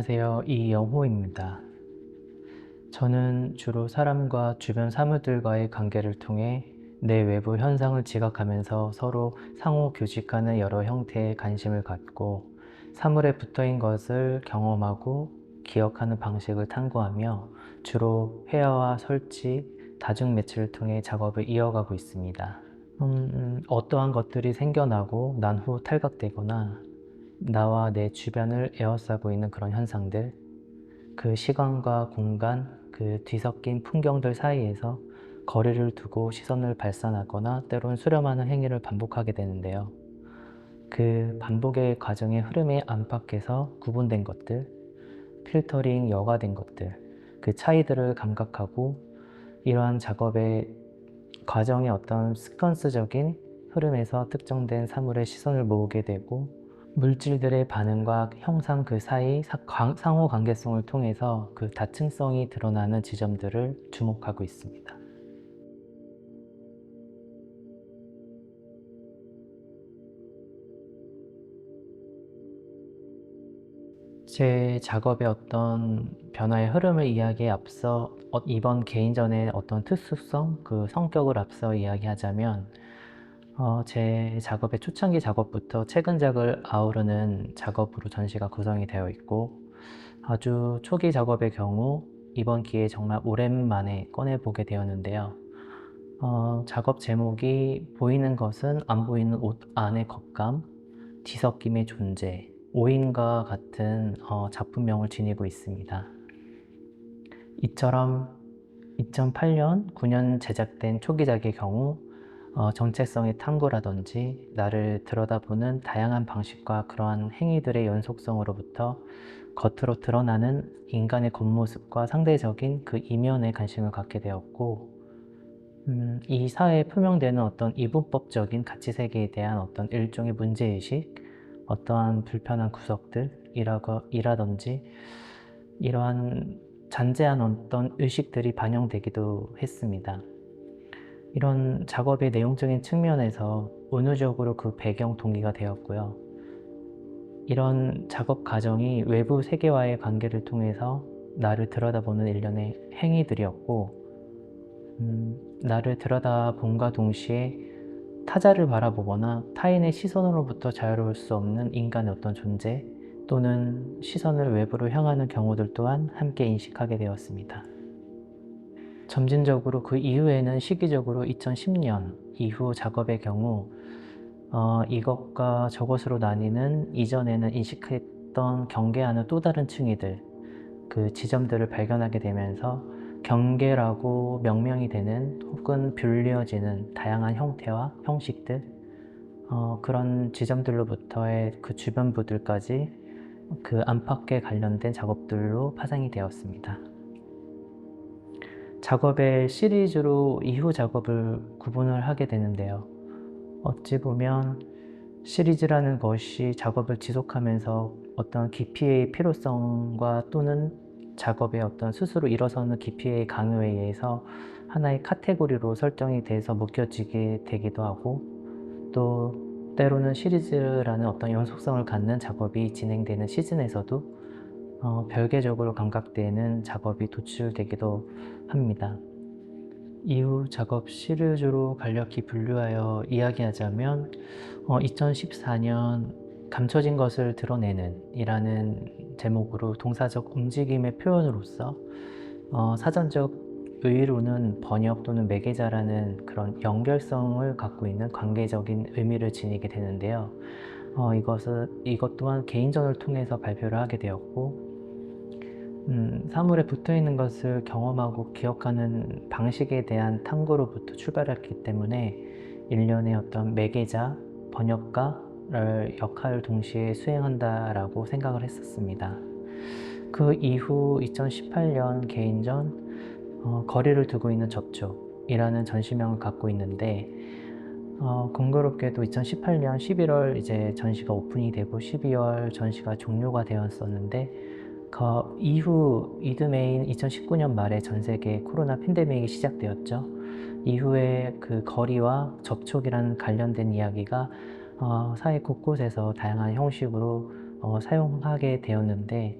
안녕하세요. 이영호입니다. 저는 주로 사람과 주변 사물들과의 관계를 통해 내 외부 현상을 지각하면서 서로 상호 교직하는 여러 형태의 관심을 갖고 사물에 붙어있는 것을 경험하고 기억하는 방식을 탐구하며 주로 회화와 설치, 다중 매체를 통해 작업을 이어가고 있습니다. 음, 어떠한 것들이 생겨나고 난 후 탈각되거나 나와 내 주변을 에워싸고 있는 그런 현상들, 그 시간과 공간, 그 뒤섞인 풍경들 사이에서 거리를 두고 시선을 발산하거나 때론 수렴하는 행위를 반복하게 되는데요. 그 반복의 과정의 흐름의 안팎에서 구분된 것들, 필터링 여과된 것들, 그 차이들을 감각하고 이러한 작업의 과정의 어떤 스퀀스적인 흐름에서 특정된 사물의 시선을 모으게 되고 물질들의 반응과 형상 그 사이 상호 관계성을 통해서 그 다층성이 드러나는 지점들을 주목하고 있습니다. 제 작업의 어떤 변화의 흐름을 이야기에 앞서 어, 이번 개인전의 어떤 특수성, 그 성격을 앞서 이야기하자면 어, 제 작업의 초창기 작업부터 최근작을 아우르는 작업으로 전시가 구성이 되어 있고 아주 초기 작업의 경우 이번 기회에 정말 오랜만에 꺼내보게 되었는데요. 어, 작업 제목이 보이는 것은 안 보이는 옷 안의 겉감, 뒤섞임의 존재, 오인과 같은 어, 작품명을 지니고 있습니다. 이처럼 2008년, 9년 제작된 초기작의 경우 어, 정체성의 탐구라든지 나를 들여다보는 다양한 방식과 그러한 행위들의 연속성으로부터 겉으로 드러나는 인간의 겉모습과 상대적인 그 이면에 관심을 갖게 되었고 음, 이 사회에 표명되는 어떤 이분법적인 가치세계에 대한 어떤 일종의 문제의식 어떠한 불편한 구석들이라든지 이러한 잔재한 어떤 의식들이 반영되기도 했습니다. 이런 작업의 내용적인 측면에서 은유적으로 그 배경 동기가 되었고요. 이런 작업 과정이 외부 세계와의 관계를 통해서 나를 들여다보는 일련의 행위들이었고 음, 나를 들여다본과 동시에 타자를 바라보거나 타인의 시선으로부터 자유로울 수 없는 인간의 어떤 존재 또는 시선을 외부로 향하는 경우들 또한 함께 인식하게 되었습니다. 점진적으로 그 이후에는 시기적으로 2010년 이후 작업의 경우 어, 이것과 저것으로 나뉘는 이전에는 인식했던 경계하는 또 다른 층위들 그 지점들을 발견하게 되면서 경계라고 명명이 되는 혹은 불리어지는 다양한 형태와 형식들 어, 그런 지점들로부터의 그 주변부들까지 그 안팎에 관련된 작업들로 파생이 되었습니다. 작업의 시리즈로 이후 작업을 구분을 하게 되는데요. 어찌 보면 시리즈라는 것이 작업을 지속하면서 어떤 깊이의 필요성과 또는 작업의 어떤 스스로 일어서는 깊이의 강요에 의해서 하나의 카테고리로 설정이 돼서 묶여지게 되기도 하고 또 때로는 시리즈라는 어떤 연속성을 갖는 작업이 진행되는 시즌에서도 어, 별개적으로 감각되는 작업이 도출되기도 합니다. 이후 작업 시리즈로 간략히 분류하여 이야기하자면 어, 2014년 감춰진 것을 드러내는 이라는 제목으로 동사적 움직임의 표현으로서 어, 사전적 의로는 번역 또는 매개자라는 그런 연결성을 갖고 있는 관계적인 의미를 지니게 되는데요. 어, 이것은, 이것 또한 개인전을 통해서 발표를 하게 되었고 음, 사물에 붙어 있는 것을 경험하고 기억하는 방식에 대한 탐구로부터 출발했기 때문에 일련의 어떤 매개자, 번역가를 역할을 동시에 수행한다라고 생각을 했었습니다. 그 이후 2018년 개인전 어, 거리를 두고 있는 접촉이라는 전시명을 갖고 있는데 어, 공교롭게도 2018년 11월 이제 전시가 오픈이 되고 12월 전시가 종료가 되었었는데 그 이후 이듬해인 2019년 말에 전 세계 코로나 팬데믹이 시작되었죠. 이후에 그 거리와 접촉이라는 관련된 이야기가 어, 사회 곳곳에서 다양한 형식으로 어, 사용하게 되었는데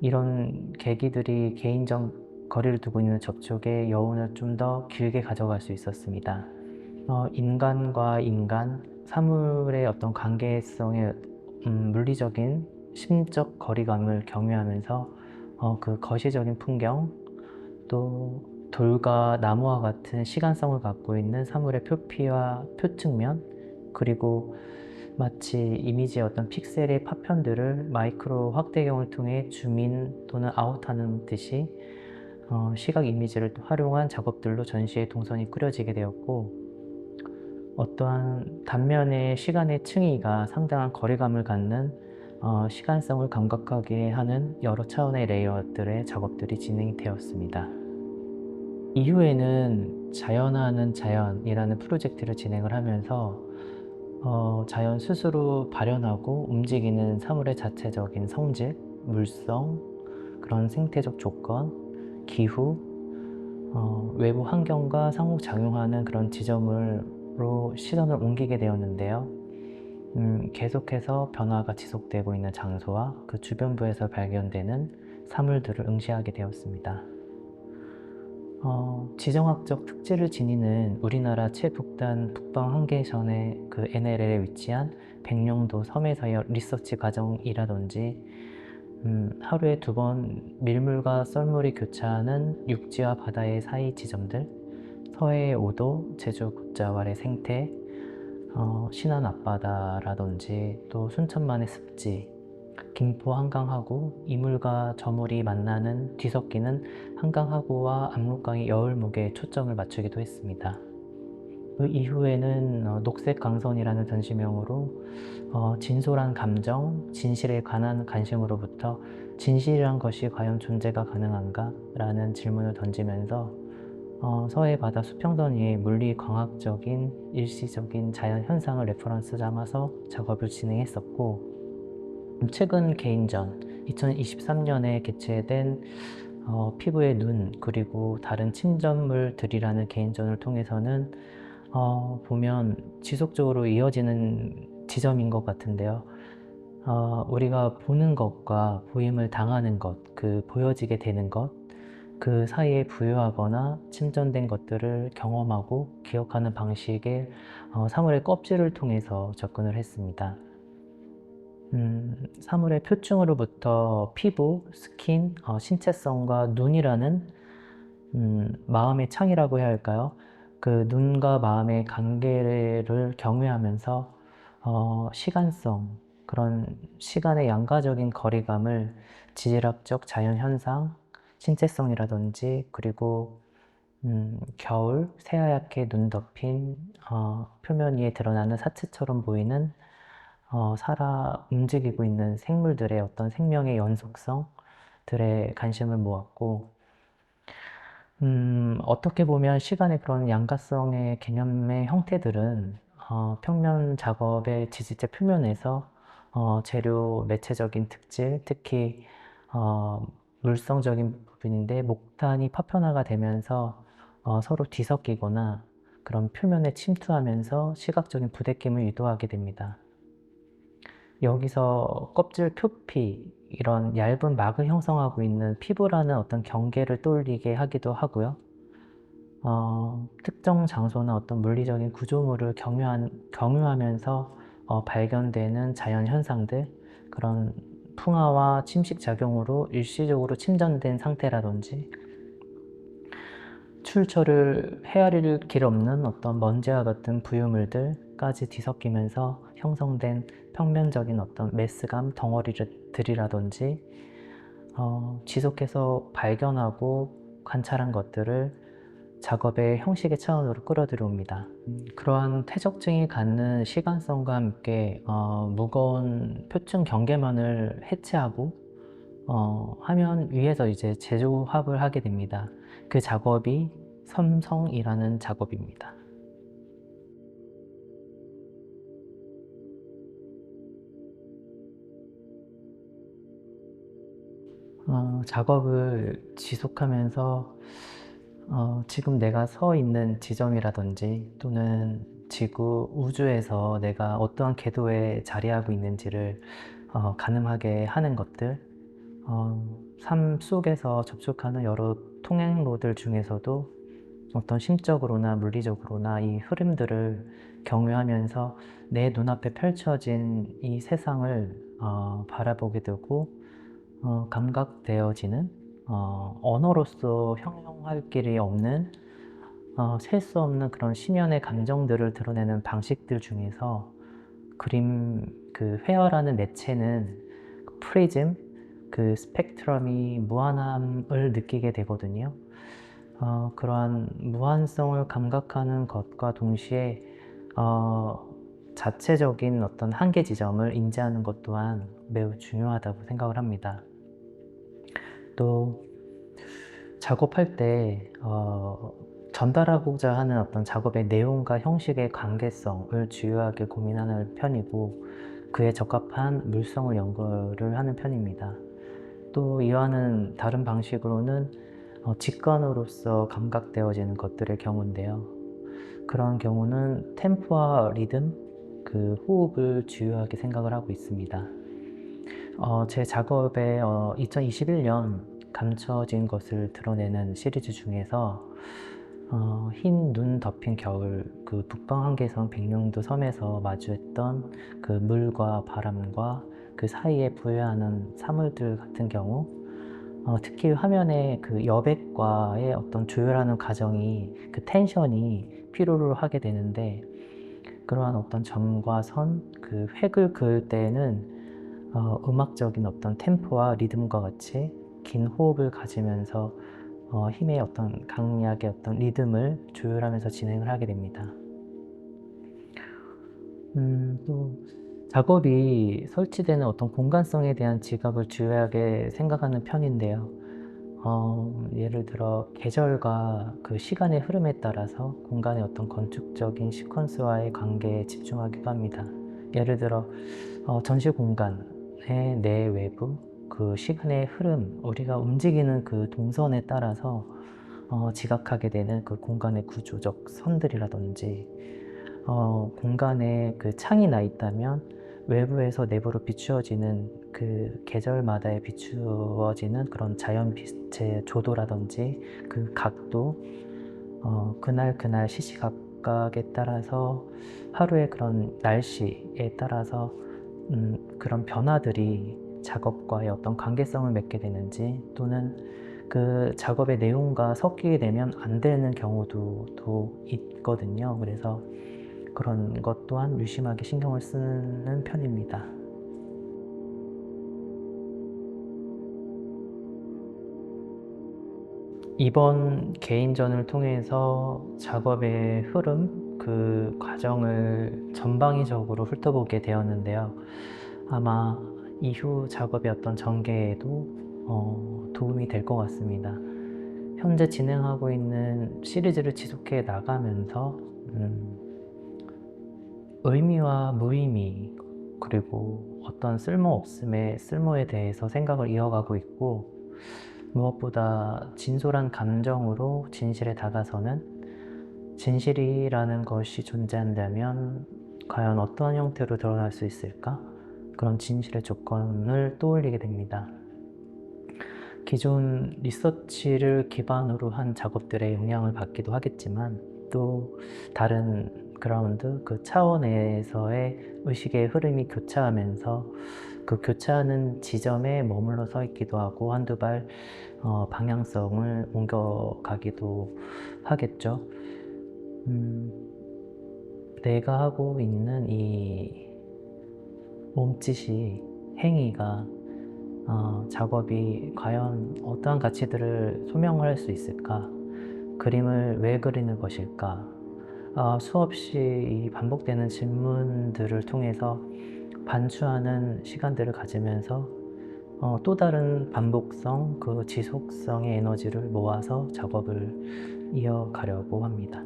이런 계기들이 개인적 거리를 두고 있는 접촉의 여운을 좀 더 길게 가져갈 수 있었습니다. 어, 인간과 인간, 사물의 어떤 관계성의 음, 물리적인 심적 거리감을 경유하면서 어, 그 거시적인 풍경, 또 돌과 나무와 같은 시간성을 갖고 있는 사물의 표피와 표측면, 그리고 마치 이미지의 어떤 픽셀의 파편들을 마이크로 확대경을 통해 줌인 또는 아웃하는 듯이 어, 시각 이미지를 활용한 작업들로 전시의 동선이 꾸려지게 되었고 어떠한 단면의 시간의 층위가 상당한 거리감을 갖는 어, 시간성을 감각하게 하는 여러 차원의 레이어들의 작업들이 진행이 되었습니다. 이후에는 자연화하는 자연이라는 프로젝트를 진행을 하면서 어, 자연 스스로 발현하고 움직이는 사물의 자체적인 성질, 물성, 그런 생태적 조건, 기후, 어, 외부 환경과 상호작용하는 그런 지점으로 시선을 옮기게 되었는데요. 음, 계속해서 변화가 지속되고 있는 장소와 그 주변부에서 발견되는 사물들을 응시하게 되었습니다. 어, 지정학적 특질을 지니는 우리나라 최북단 북방 한계선의 그 NLL에 위치한 백령도 섬에서의 리서치 과정이라든지 음, 하루에 두 번 밀물과 썰물이 교차하는 육지와 바다의 사이 지점들 서해의 오도, 제주 굿자왈의 생태, 어, 신안 앞바다라든지 또 순천만의 습지 김포 한강하구, 이물과 저물이 만나는 뒤섞이는 한강하구와 압록강의 여울목에 초점을 맞추기도 했습니다. 그 이후에는 어, 녹색 강선이라는 전시명으로 어, 진솔한 감정, 진실에 관한 관심으로부터 진실이란 것이 과연 존재가 가능한가? 라는 질문을 던지면서 어, 서해 바다 수평선 위에 물리 광학적인 일시적인 자연 현상을 레퍼런스 삼아서 작업을 진행했었고 최근 개인전 2023년에 개최된 어, 피부의 눈 그리고 다른 침전물들이라는 개인전을 통해서는 어, 보면 지속적으로 이어지는 지점인 것 같은데요. 어, 우리가 보는 것과 보임을 당하는 것, 그 보여지게 되는 것, 그 사이에 부유하거나 침전된 것들을 경험하고 기억하는 방식의 어, 사물의 껍질을 통해서 접근을 했습니다. 음, 사물의 표층으로부터 피부, 스킨, 어, 신체성과 눈이라는 음, 마음의 창이라고 해야 할까요? 그 눈과 마음의 관계를 경유하면서 어, 시간성, 그런 시간의 양가적인 거리감을 지질학적 자연현상, 신체성이라든지 그리고 음, 겨울 새하얗게 눈 덮인 어, 표면 위에 드러나는 사체처럼 보이는 어, 살아 움직이고 있는 생물들의 어떤 생명의 연속성들에 관심을 모았고, 음, 어떻게 보면 시간의 그런 양가성의 개념의 형태들은 어, 평면 작업의 지지체 표면에서 어, 재료 매체적인 특질, 특히 어, 물성적인 부분인데 목탄이 파편화가 되면서 어, 서로 뒤섞이거나 그런 표면에 침투하면서 시각적인 부대낌을 유도하게 됩니다. 여기서 껍질 표피, 이런 얇은 막을 형성하고 있는 피부라는 어떤 경계를 떠올리게 하기도 하고요. 어, 특정 장소나 어떤 물리적인 구조물을 경유한, 경유하면서 어, 발견되는 자연 현상들, 그런 풍화와 침식 작용으로 일시적으로 침전된 상태라든지 출처를 헤아릴 길 없는 어떤 먼지와 같은 부유물들까지 뒤섞이면서 형성된 평면적인 어떤 메스감 덩어리들이라든지 어, 지속해서 발견하고 관찰한 것들을 작업의 형식의 차원으로 끌어들여옵니다. 그러한 퇴적증이 갖는 시간성과 함께 어, 무거운 표층 경계만을 해체하고 어, 화면 위에서 이제 재조합을 하게 됩니다. 그 작업이 섬성이라는 작업입니다. 어, 작업을 지속하면서 어, 지금 내가 서 있는 지점이라든지 또는 지구 우주에서 내가 어떠한 궤도에 자리하고 있는지를 어, 가늠하게 하는 것들 어, 삶 속에서 접촉하는 여러 통행로들 중에서도 어떤 심적으로나 물리적으로나 이 흐름들을 경유하면서 내 눈앞에 펼쳐진 이 세상을 어, 바라보게 되고 어, 감각되어지는 어, 언어로서 형용할 길이 없는 어, 셀 수 없는 그런 심연의 감정들을 드러내는 방식들 중에서 그림 그 회화라는 매체는 프리즘 그 스펙트럼이 무한함을 느끼게 되거든요. 어, 그러한 무한성을 감각하는 것과 동시에 어, 자체적인 어떤 한계 지점을 인지하는 것 또한 매우 중요하다고 생각을 합니다. 또 작업할 때 어, 전달하고자 하는 어떤 작업의 내용과 형식의 관계성을 주요하게 고민하는 편이고 그에 적합한 물성을 연구를 하는 편입니다. 또 이와는 다른 방식으로는 어, 직관으로서 감각되어지는 것들의 경우인데요. 그런 경우는 템포와 리듬, 그 호흡을 주요하게 생각을 하고 있습니다. 어, 제 작업에 어, 2021년 감춰진 것을 드러내는 시리즈 중에서 어, 흰 눈 덮인 겨울 그 북방 한계성 백령도 섬에서 마주했던 그 물과 바람과 그 사이에 부여하는 사물들 같은 경우 어, 특히 화면에 그 여백과의 어떤 조율하는 과정이 그 텐션이 필요로 하게 되는데 그러한 어떤 점과 선, 그 획을 그을 때에는 어, 음악적인 어떤 템포와 리듬과 같이 긴 호흡을 가지면서 어, 힘의 어떤 강약의 어떤 리듬을 조율하면서 진행을 하게 됩니다. 음, 또 작업이 설치되는 어떤 공간성에 대한 지각을 주요하게 생각하는 편인데요. 어, 예를 들어 계절과 그 시간의 흐름에 따라서 공간의 어떤 건축적인 시퀀스와의 관계에 집중하기도 합니다. 예를 들어 어, 전시 공간 의내 외부 그 시간의 흐름, 우리가 움직이는 그 동선에 따라서 어, 지각하게 되는 그 공간의 구조적 선들이라든지 어, 공간에 그 창이 나 있다면 외부에서 내부로 비추어지는 그 계절마다의 비추어지는 그런 자연 빛의 조도라든지 그 각도 어, 그날 그날 시시각각에 따라서 하루의 그런 날씨에 따라서 음, 그런 변화들이 작업과의 어떤 관계성을 맺게 되는지 또는 그 작업의 내용과 섞이게 되면 안 되는 경우도 또 있거든요. 그래서 그런 것 또한 유심하게 신경을 쓰는 편입니다. 이번 개인전을 통해서 작업의 흐름, 그 과정을 전방위적으로 훑어보게 되었는데요. 아마 이후 작업의 어떤 전개에도 어, 도움이 될 것 같습니다. 현재 진행하고 있는 시리즈를 지속해 나가면서 음, 의미와 무의미 그리고 어떤 쓸모없음의 쓸모에 대해서 생각을 이어가고 있고 무엇보다 진솔한 감정으로 진실에 다가서는 진실이라는 것이 존재한다면 과연 어떠한 형태로 드러날 수 있을까? 그런 진실의 조건을 떠올리게 됩니다. 기존 리서치를 기반으로 한 작업들의 영향을 받기도 하겠지만 또 다른 그라운드 그 차원에서의 의식의 흐름이 교차하면서 그 교차하는 지점에 머물러 서 있기도 하고 한두 발 어, 방향성을 옮겨가기도 하겠죠. 음, 내가 하고 있는 이 몸짓이 행위가 어, 작업이 과연 어떠한 가치들을 소명할 수 있을까? 그림을 왜 그리는 것일까? 어, 수없이 반복되는 질문들을 통해서 반추하는 시간들을 가지면서 어, 또 다른 반복성, 그 지속성의 에너지를 모아서 작업을 이어가려고 합니다.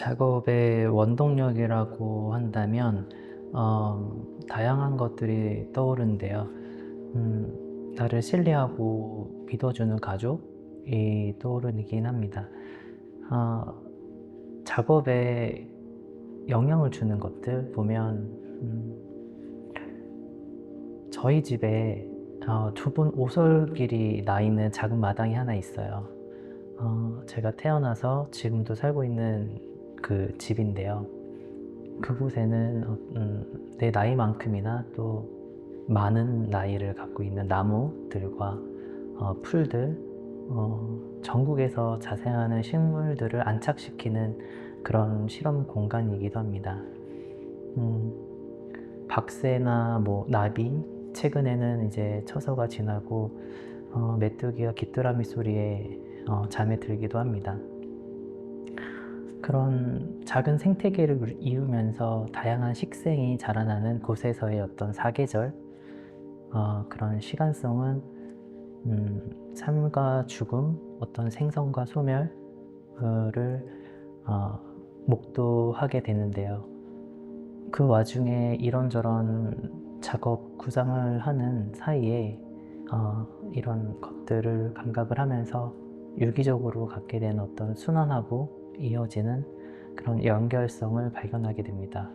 작업의 원동력이라고 한다면 어, 다양한 것들이 떠오르는데요. 음, 나를 신뢰하고 믿어주는 가족이 떠오르긴 합니다. 어, 작업에 영향을 주는 것들 보면 음, 저희 집에 어, 좁은 오솔길이 나 있는 작은 마당이 하나 있어요. 어, 제가 태어나서 지금도 살고 있는 그 집인데요. 그곳에는 어, 음, 내 나이만큼이나 또 많은 나이를 갖고 있는 나무들과 어, 풀들, 어, 전국에서 자생하는 식물들을 안착시키는 그런 실험 공간이기도 합니다. 음, 박새나 뭐 나비, 최근에는 이제 처서가 지나고 어, 메뚜기와 귀뚜라미 소리에 어, 잠에 들기도 합니다. 그런 작은 생태계를 이루면서 다양한 식생이 자라나는 곳에서의 어떤 사계절, 어, 그런 시간성은 음, 삶과 죽음, 어떤 생성과 소멸을 어, 목도하게 되는데요. 그 와중에 이런저런 작업 구상을 하는 사이에 어, 이런 것들을 감각을 하면서 유기적으로 갖게 된 어떤 순환하고 이어지는 그런 연결성을 발견하게 됩니다.